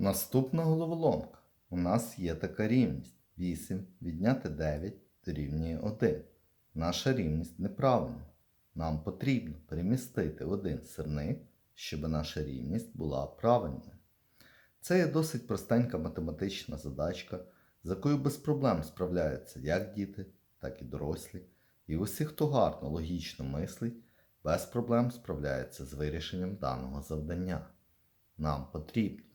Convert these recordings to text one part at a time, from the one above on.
Наступна головоломка. У нас є така рівність. 8 відняти 9 дорівнює 1. Наша рівність неправильна. Нам потрібно перемістити один сирник, щоб наша рівність була правильною. Це є досить простенька математична задачка, з якою без проблем справляються як діти, так і дорослі. І усі, хто гарно логічно мислить, без проблем справляються з вирішенням даного завдання. Нам потрібно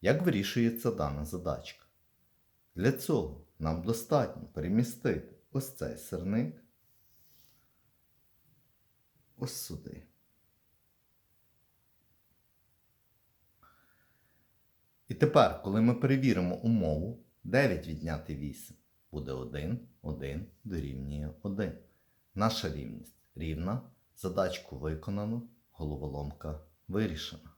Як вирішується дана задачка? Для цього нам достатньо перемістити ось цей сирник ось сюди. І тепер, коли ми перевіримо умову, 9 відняти 8 буде 1, 1 дорівнює 1. Наша рівність рівна, задачку виконано, головоломка вирішена.